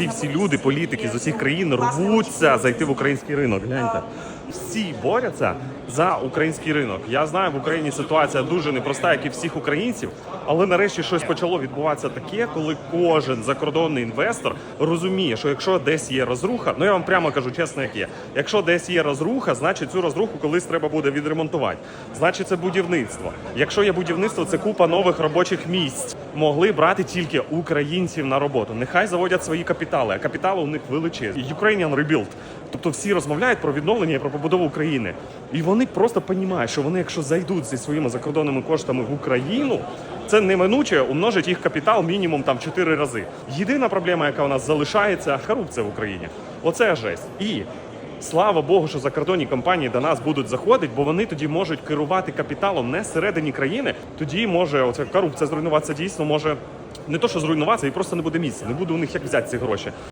ці всі люди, політики з усіх країн рвуться зайти в український ринок. Гляньте, всі борються за український ринок. Я знаю, в Україні ситуація дуже непроста, як і всіх українців, але нарешті щось почало відбуватися таке, коли кожен закордонний інвестор розуміє, що якщо десь є розруха, ну я вам прямо кажу чесно, як є. Якщо десь є розруха, значить цю розруху колись треба буде відремонтувати. Значить, це будівництво. Якщо є будівництво, це купа нових робочих місць. Могли брати тільки українців на роботу. Нехай заводять свої капітали, а капітали у них величезні. Ukrainian Rebuild. Тобто всі розмовляють про відновлення і про побудову України. І вони просто розуміють, що вони, якщо зайдуть зі своїми закордонними коштами в Україну, це неминуче умножить їх капітал мінімум там 4 рази. Єдина проблема, яка у нас залишається, корупція в Україні. Оце жесть. І Слава Богу, що закордонні компанії до нас будуть заходити, бо вони тоді можуть керувати капіталом не всередині країни. Тоді може оця корупція зруйнуватися дійсно може не то, що зруйнуватися, і просто не буде місця. Не буде у них як взяти ці гроші.